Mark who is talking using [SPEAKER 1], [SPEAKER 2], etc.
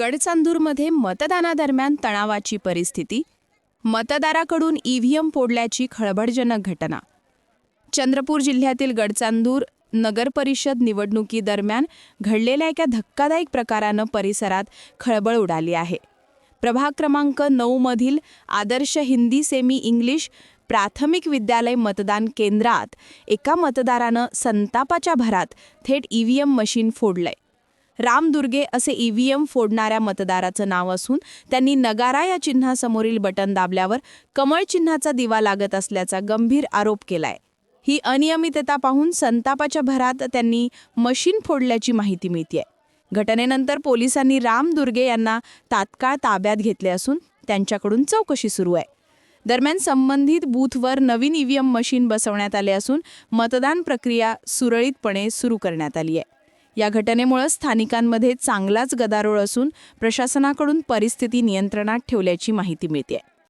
[SPEAKER 1] गडचांदूरमध्ये मतदानादरम्यान तणावाची परिस्थिती मतदाराकडून ईव्हीएम फोडल्याची खळबळजनक घटना. चंद्रपूर जिल्ह्यातील गडचांदूर नगरपरिषद निवडणुकीदरम्यान घडलेल्या एका धक्कादायक प्रकारानं परिसरात खळबळ उडाली आहे. प्रभाग क्रमांक नऊमधील आदर्श हिंदी सेमी इंग्लिश प्राथमिक विद्यालय मतदान केंद्रात एका मतदारानं संतापाच्या भरात थेट ईव्हीएम मशीन फोडलंय. रामदुर्गे असे ईव्हीएम फोडणाऱ्या मतदाराचं नाव असून त्यांनी नगारा या चिन्हासमोरील बटन दाबल्यावर कमळ चिन्हाचा दिवा लागत असल्याचा गंभीर आरोप केलाय. ही अनियमितता पाहून संतापाच्या भरात त्यांनी मशीन फोडल्याची माहिती मिळतेय. घटनेनंतर पोलिसांनी राम दुर्गे यांना तात्काळ ताब्यात घेतले असून त्यांच्याकडून चौकशी सुरू आहे. दरम्यान संबंधित बूथवर नवीन ईव्हीएम मशीन बसवण्यात आले असून मतदान प्रक्रिया सुरळीतपणे सुरू करण्यात आली आहे या घटनेमुळे स्थानिकांमध्ये चांगलाच गदारोळ असून प्रशासनाकडून परिस्थिती नियंत्रणात ठेवल्याची माहिती मिळते